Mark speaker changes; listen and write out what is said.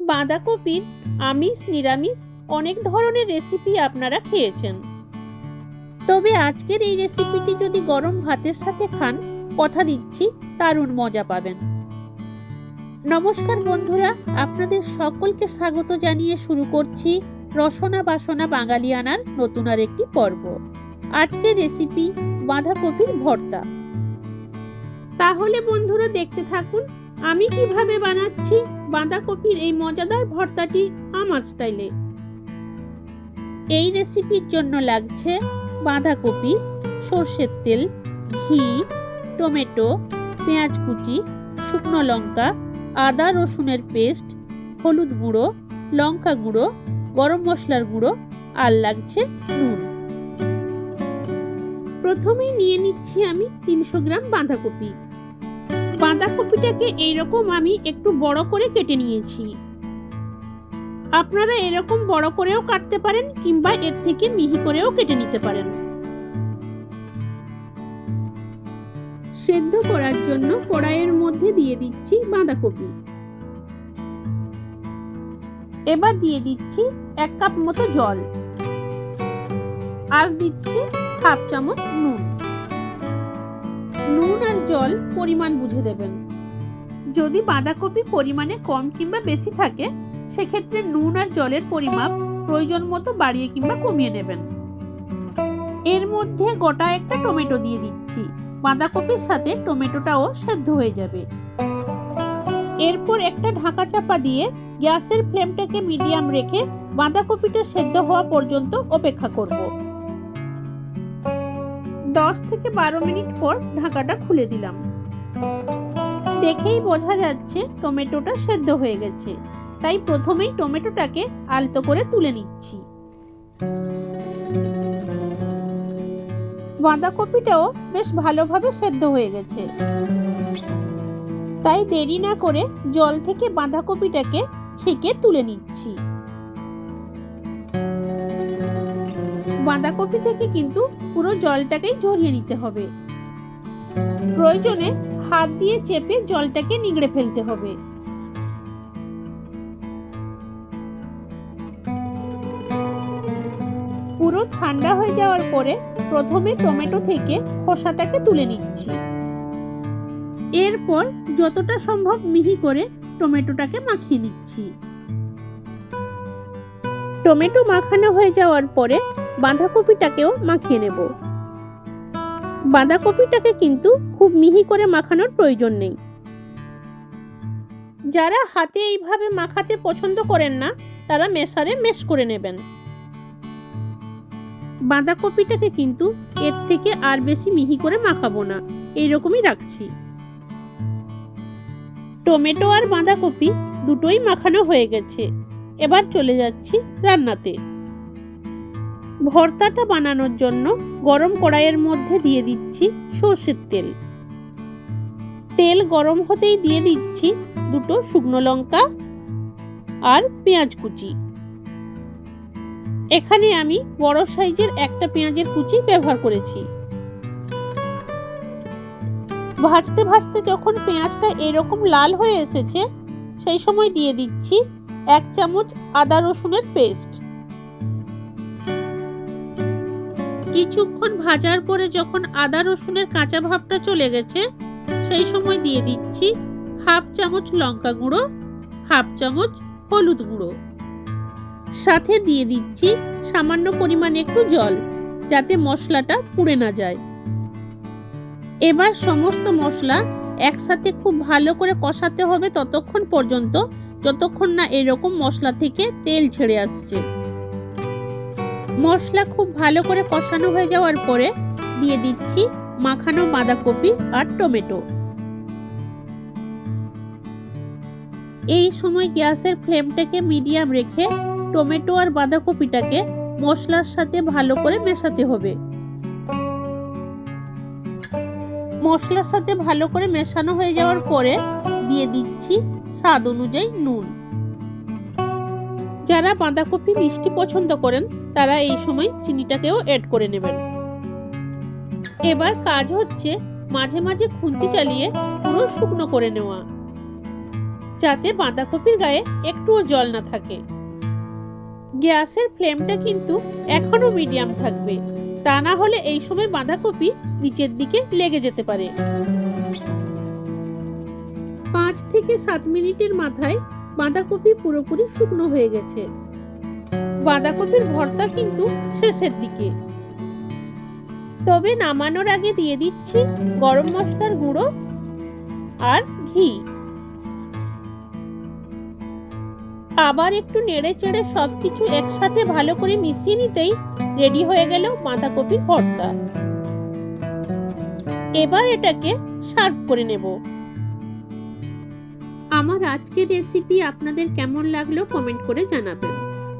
Speaker 1: বাঁধাকপির আমিষ, নিরামিষ অনেক ধরনের রেসিপি আপনারা খেয়েছেন। তবে আজকের এই রেসিপিটি যদি গরম ভাতের সাথে খান, কথা দিচ্ছি, দারুণ মজা পাবেন। নমস্কার বন্ধুরা, আপনাদের সকলকে স্বাগত জানিয়ে শুরু করছি রসনা বাসনা বাঙালিয়ানার নতুন আর একটি পর্ব। আজকের রেসিপি বাঁধাকপির ভর্তা। তাহলে বন্ধুরা দেখতে থাকুন, আমি কীভাবে বানাচ্ছি বাঁধাকপির এই মজাদার ভর্তাটি আমার স্টাইলে। এই রেসিপির জন্য লাগছে বাঁধাকপি, সর্ষের তেল, ঘি, টমেটো, পেঁয়াজ কুচি, শুকনো লঙ্কা, আদা, রসুনের পেস্ট, হলুদ গুঁড়ো, লঙ্কা গুঁড়ো, গরম মশলার গুঁড়ো আর লাগছে নুন। প্রথমেই নিয়ে নিচ্ছি আমি তিনশো গ্রাম বাঁধাকপি। বাঁধাকপিটাকে এইরকম আমি একটু বড় করে কেটে নিয়েছি। আপনারা এরকম বড় করেও কাটতে পারেন কিংবা এর থেকে মিহি করেও কেটে নিতে পারেন। সেদ্ধ করার জন্য কড়াইয়ের মধ্যে দিয়ে দিচ্ছি বাঁধাকপি। এবার দিয়ে দিচ্ছি এক কাপ মতো জল। আর দিচ্ছি হাফ চামচ নুন। নুন আর জল পরিমাণ বুঝে দেবেন। যদি বাঁধাকপি পরিমাণে কম কিংবা বেশি থাকে, সেক্ষেত্রে নুন আর জলের পরিমাপ প্রয়োজন মতো বাড়িয়ে কিংবা কমিয়ে নেবেন। এর মধ্যে গোটা একটা টমেটো দিয়ে দিচ্ছি। বাঁধাকপির সাথে টমেটোটাও সেদ্ধ হয়ে যাবে। এরপর একটা ঢাকা চাপা দিয়ে গ্যাসের ফ্লেমটাকে মিডিয়াম রেখে বাঁধাকপিটা সেদ্ধ হওয়া পর্যন্ত অপেক্ষা করব। দশ থেকে বারো মিনিট পর ঢাকাটা খুলে দিলাম। দেখেই বোঝা যাচ্ছে টমেটোটা সেদ্ধ হয়ে গেছে। তাই প্রথমেই টমেটোটাকে আলতো করে তুলে নিচ্ছি। বাঁধাকপিটাও বেশ ভালোভাবে সেদ্ধ হয়ে গেছে। তাই দেরি না করে জল থেকে বাঁধাকপিটাকে ছেঁকে তুলে নিচ্ছি। বাঁধাকপি থেকে কিন্তু পুরো জলটাকেই ঝরিয়ে নিতে হবে। প্রয়োজনে হাত দিয়ে চেপে জলটাকে নিংড়ে ফেলতে হবে। পুরো ঠান্ডা হয়ে যাওয়ার পরে প্রথমে টমেটো থেকে খোসাটাকে তুলে নিচ্ছি। এরপর যতটা সম্ভব মিহি করে টমেটোটাকে মাখিয়ে নিচ্ছি। টমেটো মাখানো হয়ে যাওয়ার পরে বাঁধাকপিটাকেও মাখিয়ে নেব। বাঁধাকপিটাকে কিন্তু খুব মিহি করে মাখানোর প্রয়োজন নেই। যারা হাতে এইভাবে মাখাতে পছন্দ করেন না, তারা মেশারে মেশ করে নেবেন। বাঁধাকপিটাকে কিন্তু এর থেকে আর বেশি মিহি করে মাখাবো না, এইরকমই রাখছি। টমেটো আর বাঁধাকপি দুটোই মাখানো হয়ে গেছে। এবার চলে যাচ্ছি রান্নাতে। ভর্তাটা বানানোর জন্য গরম কড়াইয়ের মধ্যে দিয়ে দিচ্ছি সর্ষের তেল। তেল গরম হতেই দিয়ে দিচ্ছি দুটো শুকনো লঙ্কা আর পেঁয়াজ কুচি। এখানে আমি বড় সাইজের একটা পেঁয়াজের কুচি ব্যবহার করেছি। ভাজতে ভাজতে যখন পেঁয়াজটা এরকম লাল হয়ে এসেছে, সেই সময় দিয়ে দিচ্ছি এক চামচ আদা রসুনের পেস্ট। কিছুক্ষণ ভাজার পরে যখন আদা রসুনের কাঁচা ভাবটা চলে গেছে, সেই সময় দিয়ে দিচ্ছি হাফ চামচ লঙ্কা গুঁড়ো, হাফ চামচ হলুদ গুঁড়ো। সাথে দিয়ে দিচ্ছি সামান্য পরিমাণে একটু জল, যাতে মশলাটা পুড়ে না যায়। এবার সমস্ত মশলা একসাথে খুব ভালো করে কষাতে হবে ততক্ষণ পর্যন্ত, যতক্ষণ না এরকম মশলা থেকে তেল ছেড়ে আসছে। মশলা খুব ভালো করে কষানো হয়ে যাওয়ার পরে দিয়ে দিচ্ছি মাখানো বাঁধাকপি আর টমেটো। এই সময় গ্যাসের ফ্লেমটাকে মিডিয়াম রেখে টমেটো আর বাঁধাকপিটাকে মশলার সাথে ভালো করে মেশাতে হবে। মশলার সাথে ভালো করে মেশানো হয়ে যাওয়ার পরে দিয়ে দিচ্ছি স্বাদ অনুযায়ী নুন। যারা বাঁধাকপি মিষ্টি পছন্দ করেন তারা এই সময় চিনিটাকেও অ্যাড করে নেবেন। এবার কাজ হচ্ছে মাঝে মাঝে খুন্তি চালিয়ে পুরো শুকনো করে নেওয়া, যাতে বাঁধাকপির গায়ে একটুও জল না থাকে। গ্যাসের ফ্লেমটা কিন্তু এখনও মিডিয়াম থাকবে, তা না হলে এই সময় বাঁধাকপি নিচের দিকে লেগে যেতে পারে। পাঁচ থেকে সাত মিনিটের মাথায় বাঁধাকপি পুরোপুরি শুকনো হয়ে গেছে। বাঁধাকপির ভর্তা কিন্তু শেষের দিকে। তবে নামানোর আগে দিয়ে দিচ্ছি গরম মশলার গুঁড়ো আর ঘি। আবার একটু নেড়ে চেড়ে সব কিছু একসাথে ভালো করে মিশিয়ে নিতেই রেডি হয়ে গেল বাঁধাকপির ভর্তা। এবার এটাকে সার্ভ করে নেব। আমার আজকের রেসিপি আপনাদের কেমন লাগল কমেন্ট করে জানাবেন।